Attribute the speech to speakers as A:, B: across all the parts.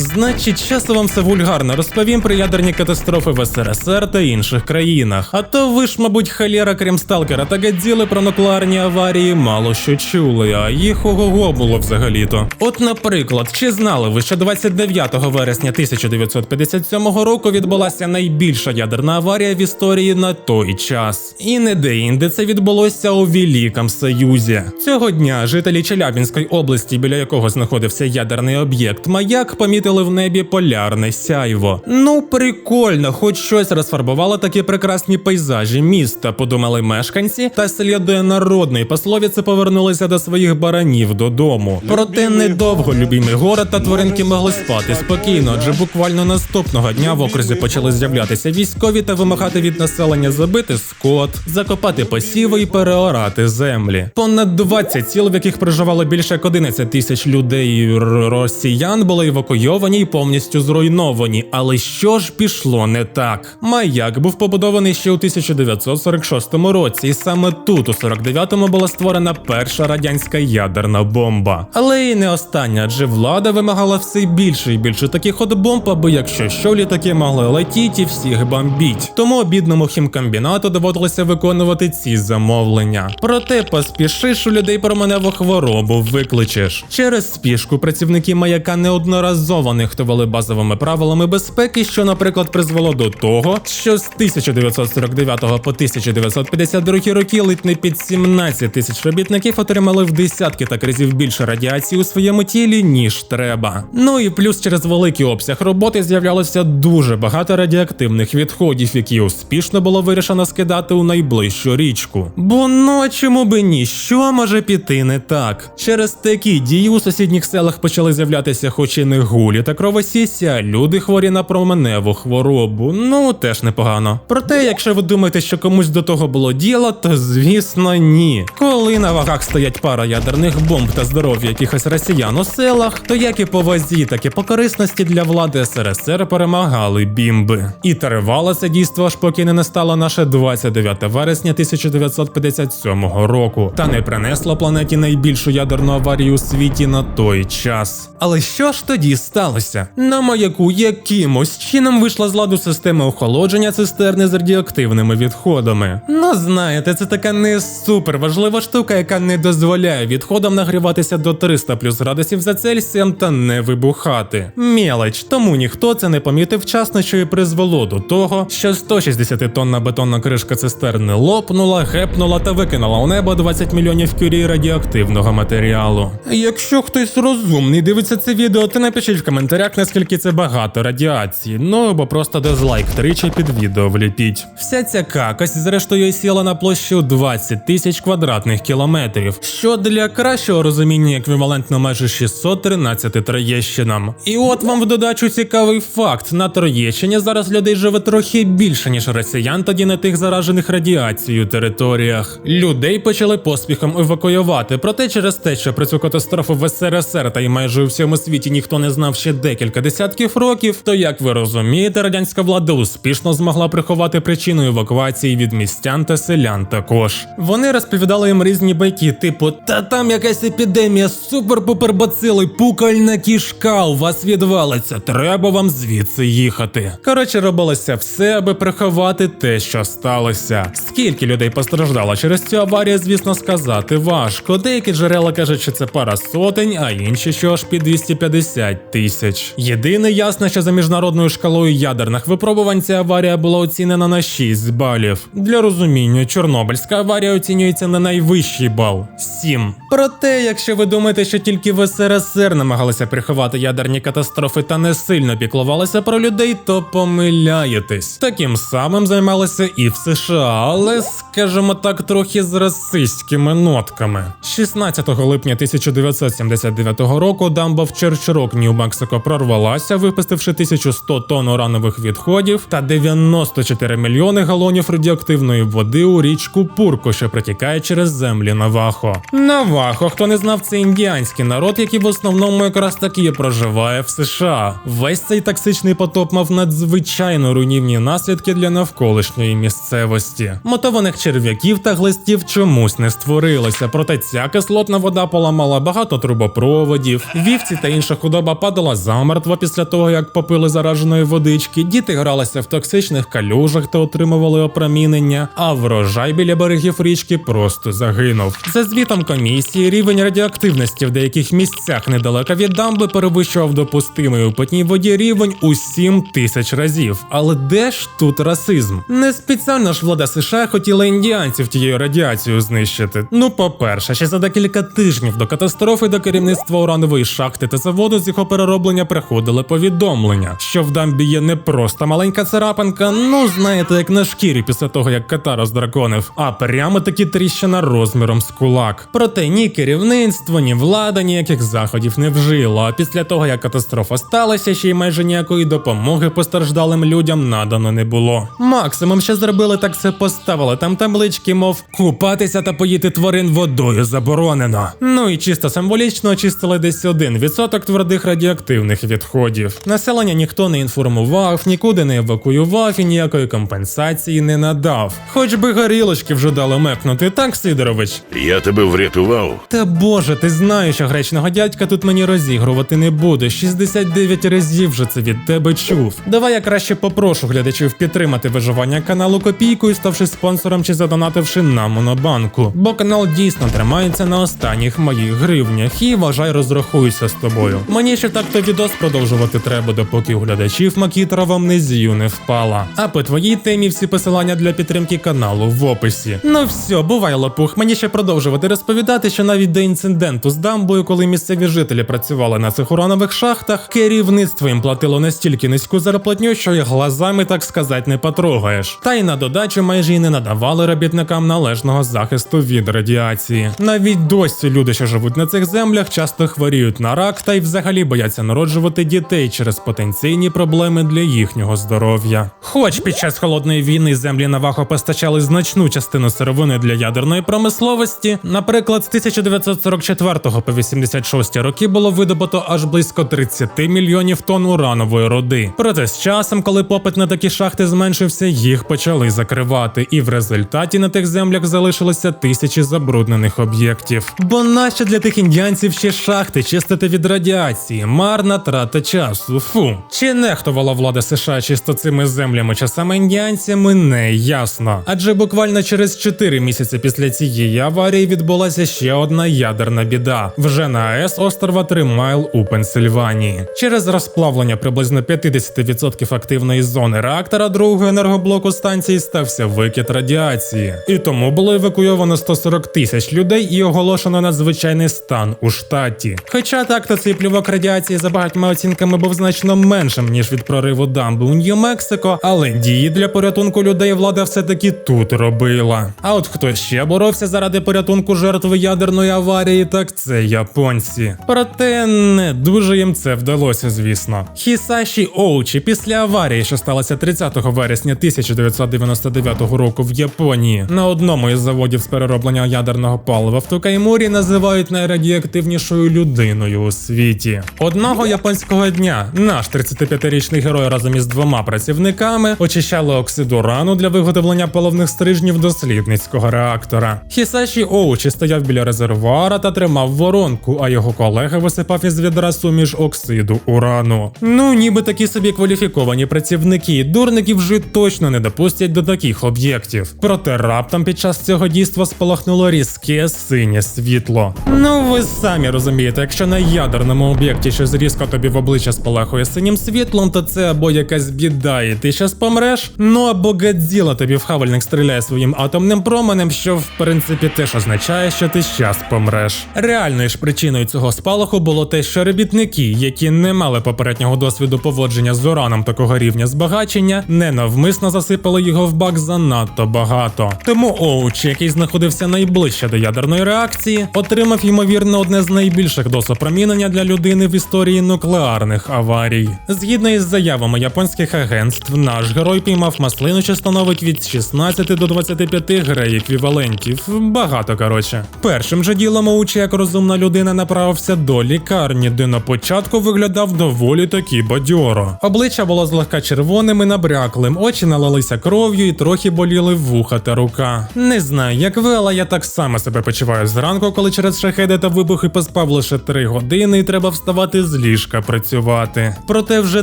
A: Значить, часу вам все вульгарно розповім про ядерні катастрофи в СРСР та інших країнах. А то ви ж, мабуть, халєра крім сталкера та Гадзіли про нуклеарні аварії мало що чули, а їх ого-го було взагалі-то. От, наприклад, чи знали ви, що 29 вересня 1957 року відбулася найбільша ядерна аварія в історії на той час? І не де-інде це відбулося у Великому Союзі. Цього дня жителі Челябінської області, біля якого знаходився ядерний об'єкт Маяк, помітили в небі полярне сяйво. Ну, прикольно, хоч щось розфарбувало такі прекрасні пейзажі міста, подумали мешканці, та слідує народної пословиці повернулися до своїх баранів додому. Проте недовго любімий город та тваринки могли спати спокійно, адже буквально наступного дня в окрузі почали з'являтися військові та вимагати від населення забити скот, закопати посіви і переорати землі. Понад 20 сіл, в яких проживало більше як 11 тисяч людей росіян, були евакуйовані і повністю зруйновані. Але що ж пішло не так? Маяк був побудований ще у 1946 році, і саме тут, у 49-му, була створена перша радянська ядерна бомба. Але і не остання, адже влада вимагала все більше і більше таких от бомб, аби якщо що літаки могли летіти і всіх бомбіть. Тому бідному хімкомбінату доводилося виконувати ці замовлення. Проте поспішиш у людей променеву хворобу викличеш. Через спішку працівники маяка неодноразово нехтували базовими правилами безпеки, що, наприклад, призвело до того, що з 1949 по 1952 роки ледь не під 17 тисяч робітників отримали в десятки так разів більше радіації у своєму тілі, ніж треба. Ну і плюс через великий обсяг роботи з'являлося дуже багато радіоактивних відходів, які успішно було вирішено скидати у найближчу річку. Бо ну а чому би ні? Що може піти не так? Через такі дії у сусідніх селах почали з'являтися хоч і не гулі та кровосісі, а люди хворі на променеву хворобу. Ну теж непогано. Проте, якщо ви думаєте, що комусь до того було діло, то звісно ні. Коли на вагах стоять пара ядерних бомб та здоров'я якихось росіян у селах, то як і по вазі, так і по корисності для влади СРСР перемагали бімби. І тривало це дійство, аж поки не настало наше 29 вересня 1957 року, та не принесло планеті найбільшу ядерну аварію у світі на той час. Але що ж тоді сталося? На маяку якимось чином вийшла з ладу система охолодження цистерни з радіоактивними відходами. Ну знаєте, це така не супер важлива штука, яка не дозволяє відходам нагріватися до 300 плюс градусів за Цельсієм та не вибухати. Мілоч, тому ніхто це не помітив вчасно, що і призвело до того, що 160 тонна бетонна кришка цистерни лопнула, гепнула та викинула у небо 20 мільйонів кюрій радіоактивного матеріалу. Якщо хтось розумний дивиться це відео, то напишіть в коментарях, наскільки це багато радіації. Ну або просто дизлайк тричі під відео вліпіть. Вся ця какость, зрештою, сіла на площу 20 тисяч квадратних кілометрів, що для кращого розуміння еквівалентно майже 613 Троєщинам. І от вам в додачу цікавий факт: на Троєщині зараз людей живе трохи більше, ніж росіян тоді на тих заражених радіацією територіях. Людей почали поспіхом евакуювати, проте через те, що про цю катастрофу в СРСР та й майже у всьому світі ніхто не знав ще декілька десятків років, то як ви розумієте, радянська влада успішно змогла приховати причину евакуації від містян та селян також. Вони розповідали їм різні байки, типу, та там якась епідемія, супер-пупер бацили, пукальна кішка, у вас відвалиться, треба вам звідси їхати. Коротше, робилося все, аби приховати те, що сталося. Скільки людей постраждало через цю аварію, звісно, сказати важко. Деякі джерела кажуть, що це пара сотень, а інші, що аж під 250 тисяч. Єдине ясно, що за міжнародною шкалою ядерних випробувань ця аварія була оцінена на 6 балів. Для розуміння, Чорнобильська аварія оцінюється на найвищий бал 7. Проте, якщо ви думаєте, що тільки в СРСР намагалися приховати ядерні катастрофи та не сильно піклувалися про людей, то помиляєтесь. Таким самим займалися і в США, але скажімо так, трохи з расистськими нотками. 16 липня 1979 року дамба в Черчрок, Нью-Мексико прорвалася, випустивши 1100 тонн уранових відходів та 94 мільйони галонів радіоактивної води у річку Пурко, що протікає через землі Навахо. Навахо, хто не знав, це індіанський народ, який в основному якраз таки проживає в США. Весь цей токсичний потоп мав надзвичайно руйнівні наслідки для навколишньої місцевості. Мотованих черв'яків та глистів чомусь не створилося, проте ця кислотна вода поламала багато трубопроводів, вівці та інша худоба падала лежала замертво після того, як попили зараженої водички, діти гралися в токсичних калюжах та отримували опромінення, а врожай біля берегів річки просто загинув. За звітом комісії, рівень радіоактивності в деяких місцях недалеко від дамби перевищував допустимий у питній воді рівень у 7 тисяч разів. Але де ж тут расизм? Не спеціально ж влада США хотіла індіанців тією радіацією знищити. Ну, по-перше, ще за декілька тижнів до катастрофи до керівництва уранової шахти та заводу з його перероблення приходили повідомлення, що в дамбі є не просто маленька царапинка, ну знаєте, як на шкірі після того, як кота роздраконив, а прямо таки тріщина розміром з кулак. Проте ні керівництво, ні влада ніяких заходів не вжило. А після того, як катастрофа сталася, ще й майже ніякої допомоги постраждалим людям надано не було. Максимум, що зробили, так це поставили там таблички, мов купатися та поїти тварин водою заборонено. Ну і чисто символічно очистили десь один відсоток твердих радіоактивних відходів. Населення ніхто не інформував, нікуди не евакуював і ніякої компенсації не надав. Хоч би горілочки вже дали мекнути, так, Сидорович?
B: Я тебе врятував.
A: Та боже, ти знаєш, що гречного дядька тут мені розігрувати не буде. 69 разів вже це від тебе чув. Давай я краще попрошу глядачів підтримати виживання каналу копійкою, ставши спонсором чи задонативши на монобанку. Бо канал дійсно тримається на останніх моїх гривнях і вважай, розрахуюся з тобою. Мені ще так то відос продовжувати треба, допоки у глядачів макітра в амнезію не впала. А по твоїй темі всі посилання для підтримки каналу в описі. Ну все, бувай лопух. Мені ще продовжувати розповідати, що навіть до інциденту з дамбою, коли місцеві жителі працювали на цих уранових шахтах, керівництво їм платило настільки низьку зарплатню, що їх глазами, так сказати, не потрогаєш. Та й на додачу майже й не надавали робітникам належного захисту від радіації. Навіть досі люди, що живуть на цих землях, часто хворіють на рак та й взагалі бояться народжувати дітей через потенційні проблеми для їхнього здоров'я. Хоч під час холодної війни землі Навахо постачали значну частину сировини для ядерної промисловості, наприклад, з 1944 по 86 роки було видобуто аж близько 30 мільйонів тонн уранової руди. Проте з часом, коли попит на такі шахти зменшився, їх почали закривати, і в результаті на тих землях залишилося тисячі забруднених об'єктів. Бо нащо для тих індіанців ще шахти чистити від радіації? Марна трата часу. Фу. Чи нехтувала влада США чисто цими землями, чи саме індіанцями, не ясно. Адже буквально через 4 місяці після цієї аварії відбулася ще одна ядерна біда вже на АЕС острова Тримайл у Пенсильванії. Через розплавлення приблизно 50% активної зони реактора другого енергоблоку станції стався викид радіації, і тому було евакуйовано 140 тисяч людей і оголошено надзвичайний стан у штаті. Хоча так то цей плювок радіації за багатьма оцінками був значно меншим ніж від прориву дамби у Нью-Мексико, але дії для порятунку людей влада все-таки тут робила. А от хто ще боровся заради порятунку жертви ядерної аварії, так це японці. Проте не дуже їм це вдалося, звісно. Хісаші Оучі після аварії, що сталася 30 вересня 1999 року в Японії, на одному із заводів з перероблення ядерного палива в Токаймурі називають найрадіоактивнішою людиною у світі. Одного японського дня наш 35-річний герой разом із двома працівниками очищали оксид урану для виготовлення паливних стрижнів дослідницького реактора. Хісаші Оучі стояв біля резервуара та тримав воронку, а його колега висипав із відра суміш оксиду урану. Ну, ніби такі собі кваліфіковані працівники, дурників вже точно не допустять до таких об'єктів. Проте раптом під час цього дійства спалахнуло різке синє світло. Ну ви самі розумієте, якщо на ядерному об'єкті щось різко тобі в обличчя спалахує синім світлом, то це або якась біда, і ти щас помреш. Ну або Гадзіла тобі в хавальник стріляє своїм атомним променем, що в принципі теж означає, що ти щас помреш. Реальною ж причиною цього спалаху було те, що робітники, які не мали попереднього досвіду поводження з ураном такого рівня збагачення, ненавмисно засипали його в бак занадто багато. Тому Оуч, який знаходився найближче до ядерної реакції, отримав ймовірно одне з найбільших доз опромінення для людини в історії нуклеарних аварій. Згідно із заявами японських агентств, наш герой піймав маслину, що становить від 16 до 25 грей еквівалентів. Багато коротше. Першим же ділом Оучі, як розумна людина, направився до лікарні, де на початку виглядав доволі таки бадьоро. Обличчя було злегка червоним і набряклим, очі налилися кров'ю і трохи боліли вуха та рука. Не знаю, як ви, але я так само себе почуваю зранку, коли через шахеди та вибухи поспав лише 3 години і треба вставати з ліжка працювати. Проте вже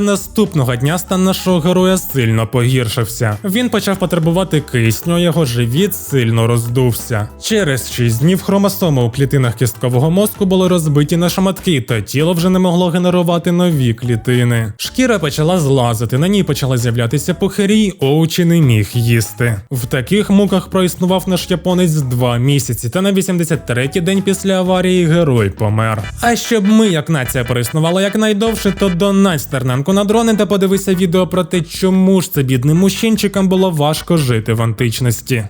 A: наступного дня стан нашого героя сильно погіршився. Він почав потребувати кисню, його живіт сильно роздувся. Через 6 днів хромосоми у клітинах кісткового мозку були розбиті на шматки, та тіло вже не могло генерувати нові клітини. Шкіра почала злазити, на ній почали з'являтися пухирі, очі не міг їсти. В таких муках проіснував наш японець два місяці, та на 83-й день після аварії герой помер. А щоб ми, як нація, проіснували якнайдовше, то донать стерненку на дрони та подивися відео про те, чому ж це бідним мужчинчикам було важко жити в античності.